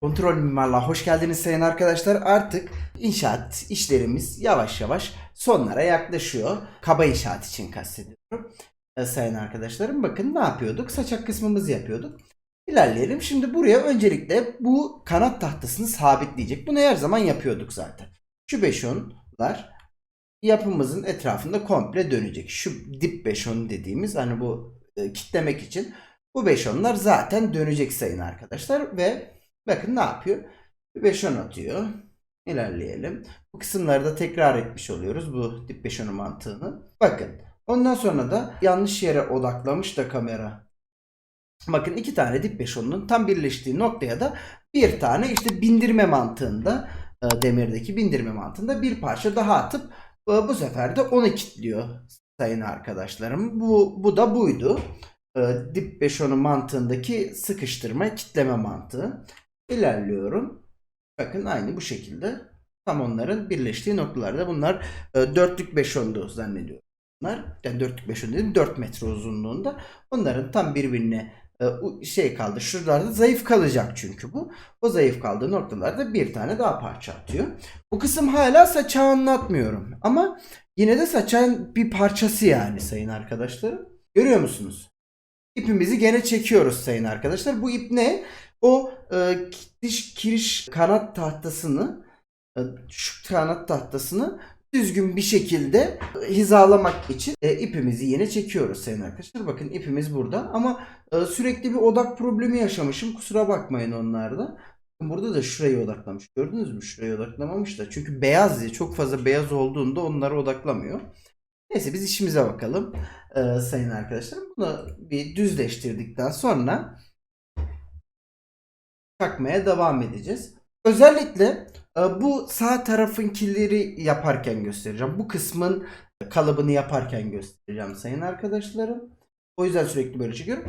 Kontrol Mimarlığa hoş geldiniz sayın arkadaşlar. Artık inşaat işlerimiz yavaş yavaş sonlara yaklaşıyor. Kaba inşaat için kastediyorum. Ee, sayın arkadaşlarım bakın ne yapıyorduk? Saçak kısmımızı yapıyorduk. İlerleyelim. Şimdi buraya öncelikle bu kanat tahtasını sabitleyecek. Bunu her zaman yapıyorduk zaten. Şu beşonlar yapımızın etrafında komple dönecek. Şu dip beşon dediğimiz hani bu e, kitlemek için bu beşonlar zaten dönecek sayın arkadaşlar ve bakın ne yapıyor? Bir beşon atıyor. İlerleyelim. Bu kısımları da tekrar etmiş oluyoruz bu dip beşonu mantığını. Bakın ondan sonra da yanlış yere odaklamış da kamera. Bakın iki tane dip beşonunun tam birleştiği noktaya da bir tane işte bindirme mantığında e, demirdeki bindirme mantığında bir parça daha atıp e, bu sefer de onu kilitliyor sayın arkadaşlarım. Bu, bu da buydu. E, dip beşonu mantığındaki sıkıştırma kitleme mantığı. İlerliyorum. Bakın aynı bu şekilde tam onların birleştiği noktalarda bunlar e, dörtlük beşondu zannediyorum. Bunlar yani dörtlük beşon dedim 4 metre uzunluğunda. Onların tam birbirine e, şey kaldı. Şuralarda zayıf kalacak çünkü bu. O zayıf kaldığı noktalarda bir tane daha parça atıyor. Bu kısım hala saçağı anlatmıyorum. Ama yine de saçağın bir parçası yani sayın arkadaşlarım. Görüyor musunuz? İpimizi gene çekiyoruz sayın arkadaşlar. Bu ip ne? O e, diş kiriş kanat tahtasını e, şu kanat tahtasını düzgün bir şekilde hizalamak için e, ipimizi yine çekiyoruz sayın arkadaşlar. Bakın ipimiz burada ama e, sürekli bir odak problemi yaşamışım. Kusura bakmayın onlarda. Burada da şuraya odaklamış. Gördünüz mü? Şuraya odaklamamış da. Çünkü beyaz ya. Çok fazla beyaz olduğunda onlara odaklamıyor. Neyse biz işimize bakalım. e, sayın arkadaşlarım. Bunu bir düzleştirdikten sonra takmaya devam edeceğiz. Özellikle e, bu sağ tarafın killeri yaparken göstereceğim. Bu kısmın kalıbını yaparken göstereceğim sayın arkadaşlarım. O yüzden sürekli böyle çekiyorum.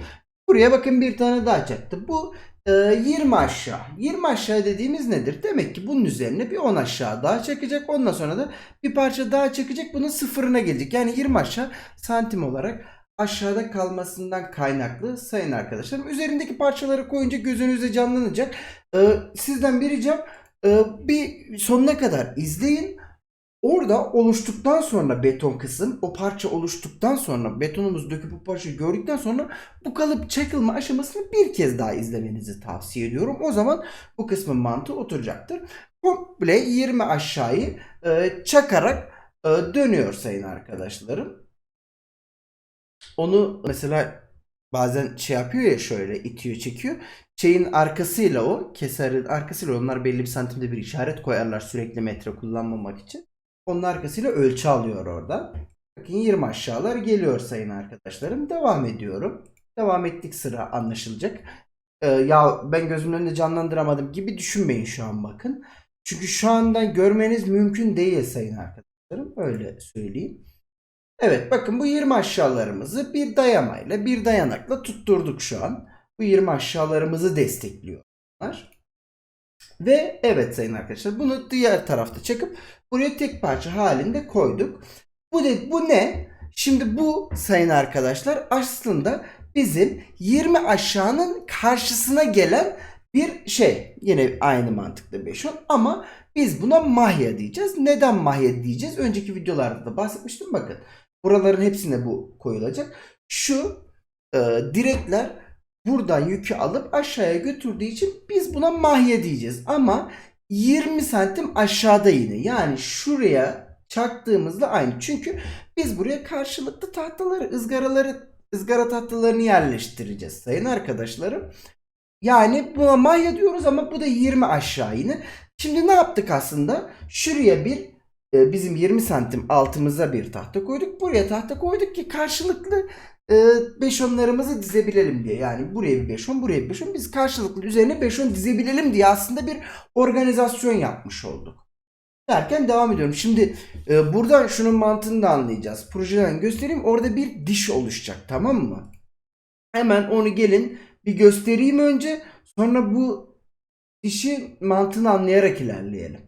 Buraya bakın bir tane daha çaktı. Bu e, 20 aşağı. 20 aşağı dediğimiz nedir? Demek ki bunun üzerine bir 10 aşağı daha çakacak. Ondan sonra da bir parça daha çakacak. Bunun sıfırına gelecek. Yani 20 aşağı santim olarak aşağıda kalmasından kaynaklı sayın arkadaşlarım. Üzerindeki parçaları koyunca gözünüzde canlanacak. Ee, sizden bir ricam e, bir sonuna kadar izleyin. Orada oluştuktan sonra beton kısım, o parça oluştuktan sonra betonumuzu döküp bu parçayı gördükten sonra bu kalıp çakılma aşamasını bir kez daha izlemenizi tavsiye ediyorum. O zaman bu kısmın mantığı oturacaktır. Komple 20 aşağıyı e, çakarak e, dönüyor sayın arkadaşlarım. Onu mesela bazen şey yapıyor ya şöyle itiyor çekiyor. Şeyin arkasıyla o keserin arkasıyla onlar belli bir santimde bir işaret koyarlar sürekli metre kullanmamak için. Onun arkasıyla ölçü alıyor orada. Bakın 20 aşağılar geliyor sayın arkadaşlarım. Devam ediyorum. Devam ettik sıra anlaşılacak. Ee, ya ben gözümün önünde canlandıramadım gibi düşünmeyin şu an bakın. Çünkü şu andan görmeniz mümkün değil sayın arkadaşlarım. Öyle söyleyeyim. Evet bakın bu 20 aşağılarımızı bir dayamayla bir dayanakla tutturduk şu an. Bu 20 aşağılarımızı destekliyorlar. Ve evet sayın arkadaşlar bunu diğer tarafta çakıp buraya tek parça halinde koyduk. Bu de, bu ne? Şimdi bu sayın arkadaşlar aslında bizim 20 aşağının karşısına gelen bir şey. Yine aynı mantıkla 5 ama biz buna mahya diyeceğiz. Neden mahya diyeceğiz? Önceki videolarda da bahsetmiştim bakın. Buraların hepsine bu koyulacak. Şu e, direkler buradan yükü alıp aşağıya götürdüğü için biz buna mahye diyeceğiz. Ama 20 santim aşağıda yine. Yani şuraya çaktığımızda aynı. Çünkü biz buraya karşılıklı tahtaları, ızgaraları, ızgara tahtalarını yerleştireceğiz sayın arkadaşlarım. Yani buna mahya diyoruz ama bu da 20 aşağı yine. Şimdi ne yaptık aslında? Şuraya bir e, bizim 20 santim altımıza bir tahta koyduk. Buraya tahta koyduk ki karşılıklı e, beşonlarımızı dizebilelim diye. Yani buraya bir beşon, buraya bir beşon. Biz karşılıklı üzerine beşon dizebilelim diye aslında bir organizasyon yapmış olduk. Derken devam ediyorum. Şimdi e, buradan şunun mantığını da anlayacağız. Projeden göstereyim. Orada bir diş oluşacak tamam mı? Hemen onu gelin bir göstereyim önce. Sonra bu dişi mantığını anlayarak ilerleyelim.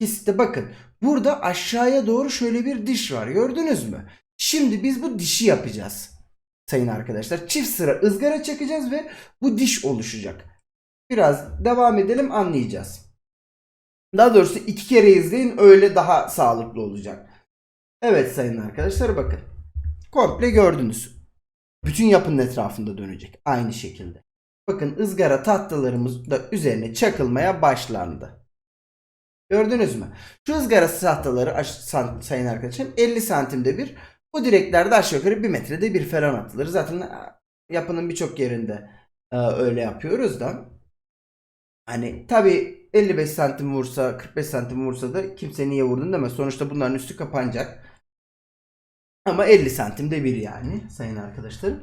De bakın. Burada aşağıya doğru şöyle bir diş var. Gördünüz mü? Şimdi biz bu dişi yapacağız. Sayın arkadaşlar. Çift sıra ızgara çakacağız ve bu diş oluşacak. Biraz devam edelim anlayacağız. Daha doğrusu iki kere izleyin öyle daha sağlıklı olacak. Evet sayın arkadaşlar bakın. Komple gördünüz. Bütün yapının etrafında dönecek. Aynı şekilde. Bakın ızgara tahtalarımız da üzerine çakılmaya başlandı. Gördünüz mü? Şu ızgara san- sayın arkadaşlarım 50 santimde bir. Bu direklerde aşağı yukarı 1 metrede bir falan atılır. Zaten yapının birçok yerinde e, öyle yapıyoruz da. Hani tabi 55 santim vursa 45 santim vursa da kimse niye vurdun demez. Sonuçta bunların üstü kapanacak. Ama 50 santimde bir yani sayın arkadaşlarım.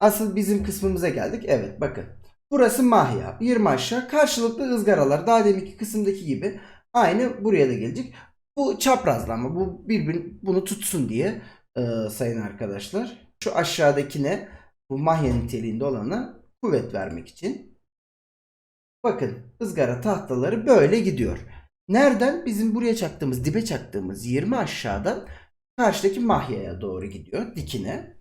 Asıl bizim kısmımıza geldik. Evet bakın. Burası mahya. 20 aşağı. Karşılıklı ızgaralar. Daha deminki kısımdaki gibi. Aynı buraya da gelecek. Bu çaprazlama. Bu birbirini bunu tutsun diye e, sayın arkadaşlar. Şu aşağıdakine bu mahya niteliğinde olana kuvvet vermek için. Bakın ızgara tahtaları böyle gidiyor. Nereden? Bizim buraya çaktığımız, dibe çaktığımız 20 aşağıdan karşıdaki mahyaya doğru gidiyor. Dikine.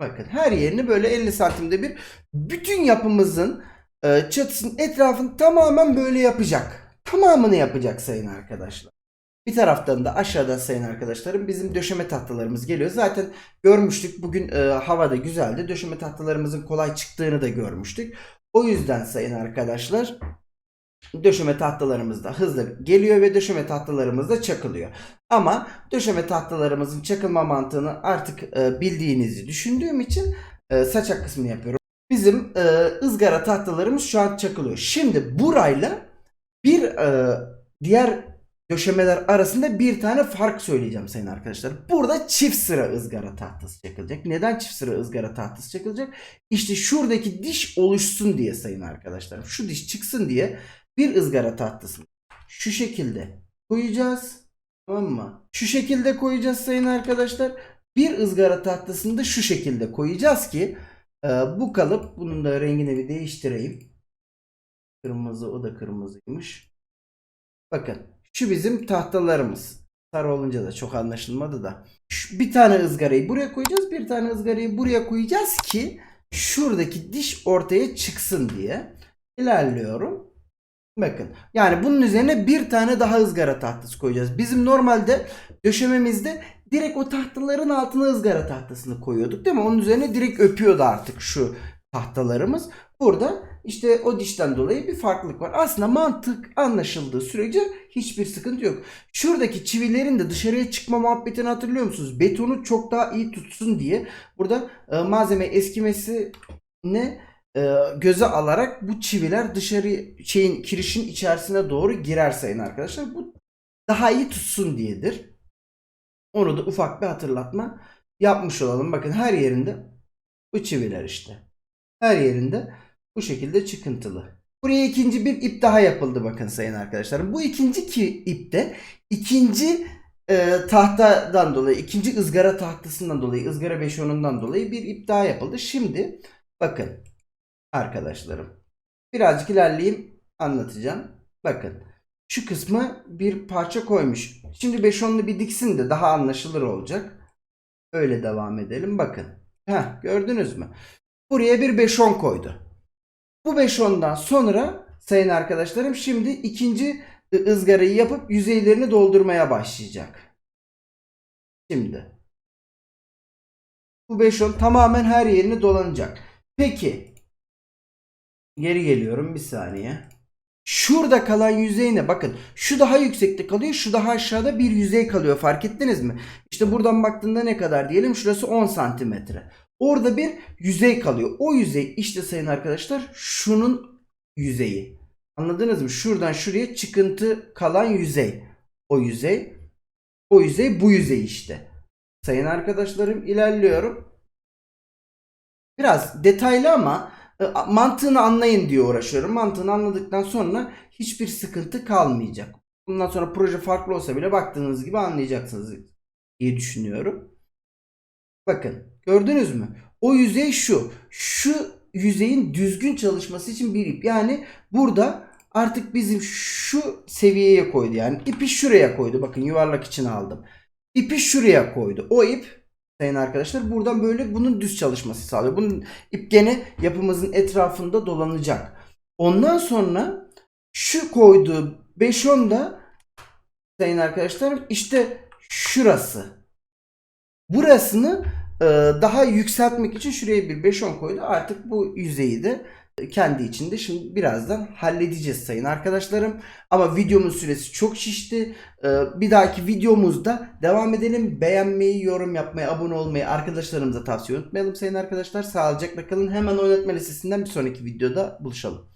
Bakın her yerini böyle 50 santimde bir bütün yapımızın e, çatısının etrafını tamamen böyle yapacak. Tamamını yapacak sayın arkadaşlar. Bir taraftan da aşağıdan sayın arkadaşlarım bizim döşeme tahtalarımız geliyor. Zaten görmüştük bugün e, havada güzeldi. Döşeme tahtalarımızın kolay çıktığını da görmüştük. O yüzden sayın arkadaşlar döşeme tahtalarımız da hızlı geliyor ve döşeme tahtalarımız da çakılıyor. Ama döşeme tahtalarımızın çakılma mantığını artık e, bildiğinizi düşündüğüm için e, saçak kısmını yapıyorum. Bizim e, ızgara tahtalarımız şu an çakılıyor. Şimdi burayla bir e, diğer döşemeler arasında bir tane fark söyleyeceğim sayın arkadaşlar. Burada çift sıra ızgara tahtası çakılacak. Neden çift sıra ızgara tahtası çakılacak? İşte şuradaki diş oluşsun diye sayın arkadaşlar. Şu diş çıksın diye bir ızgara tahtasını şu şekilde koyacağız. Tamam mı? Şu şekilde koyacağız sayın arkadaşlar. Bir ızgara tahtasını da şu şekilde koyacağız ki e, bu kalıp bunun da rengini bir değiştireyim. Kırmızı o da kırmızıymış. Bakın şu bizim tahtalarımız. Sarı olunca da çok anlaşılmadı da. Şu- bir tane ızgarayı buraya koyacağız. Bir tane ızgarayı buraya koyacağız ki şuradaki diş ortaya çıksın diye. İlerliyorum. Bakın yani bunun üzerine bir tane daha ızgara tahtası koyacağız. Bizim normalde döşememizde direkt o tahtaların altına ızgara tahtasını koyuyorduk değil mi? Onun üzerine direkt öpüyordu artık şu tahtalarımız. Burada işte o dişten dolayı bir farklılık var. Aslında mantık anlaşıldığı sürece hiçbir sıkıntı yok. Şuradaki çivilerin de dışarıya çıkma muhabbetini hatırlıyor musunuz? Betonu çok daha iyi tutsun diye burada e, malzeme eskimesi ne e, göze alarak bu çiviler dışarı şeyin kirişin içerisine doğru girer sayın arkadaşlar. Bu daha iyi tutsun diyedir. Onu da ufak bir hatırlatma yapmış olalım. Bakın her yerinde bu çiviler işte. Her yerinde bu şekilde çıkıntılı. Buraya ikinci bir ip daha yapıldı bakın sayın arkadaşlar. Bu ikinci ki ipte ikinci e, tahtadan dolayı, ikinci ızgara tahtasından dolayı, ızgara beşonundan dolayı bir ip daha yapıldı. Şimdi bakın arkadaşlarım. Birazcık ilerleyeyim anlatacağım. Bakın şu kısmı bir parça koymuş. Şimdi 5 onlu bir diksin de daha anlaşılır olacak. Öyle devam edelim. Bakın. Heh, gördünüz mü? Buraya bir 5-10 koydu. Bu 5-10'dan sonra sayın arkadaşlarım şimdi ikinci ızgarayı yapıp yüzeylerini doldurmaya başlayacak. Şimdi. Bu 5-10 tamamen her yerini dolanacak. Peki. Geri geliyorum bir saniye. Şurada kalan yüzey ne? Bakın şu daha yüksekte kalıyor. Şu daha aşağıda bir yüzey kalıyor. Fark ettiniz mi? İşte buradan baktığında ne kadar diyelim? Şurası 10 santimetre. Orada bir yüzey kalıyor. O yüzey işte sayın arkadaşlar şunun yüzeyi. Anladınız mı? Şuradan şuraya çıkıntı kalan yüzey. O yüzey. O yüzey bu yüzey işte. Sayın arkadaşlarım ilerliyorum. Biraz detaylı ama e, mantığını anlayın diye uğraşıyorum. Mantığını anladıktan sonra hiçbir sıkıntı kalmayacak. Bundan sonra proje farklı olsa bile baktığınız gibi anlayacaksınız diye düşünüyorum. Bakın gördünüz mü? O yüzey şu. Şu yüzeyin düzgün çalışması için bir ip. Yani burada artık bizim şu seviyeye koydu. Yani ipi şuraya koydu. Bakın yuvarlak içine aldım. İpi şuraya koydu. O ip sayın arkadaşlar buradan böyle bunun düz çalışması sağlıyor. Bunun ip gene yapımızın etrafında dolanacak. Ondan sonra şu koyduğu 5-10 da sayın arkadaşlarım işte şurası. Burasını daha yükseltmek için şuraya bir 5-10 koydu. Artık bu yüzeyi de kendi içinde şimdi birazdan halledeceğiz sayın arkadaşlarım. Ama videomun süresi çok şişti. Ee, Bir dahaki videomuzda devam edelim. Beğenmeyi, yorum yapmayı, abone olmayı arkadaşlarımıza tavsiye unutmayalım sayın arkadaşlar. Sağlıcakla kalın. Hemen oynatma listesinden bir sonraki videoda buluşalım.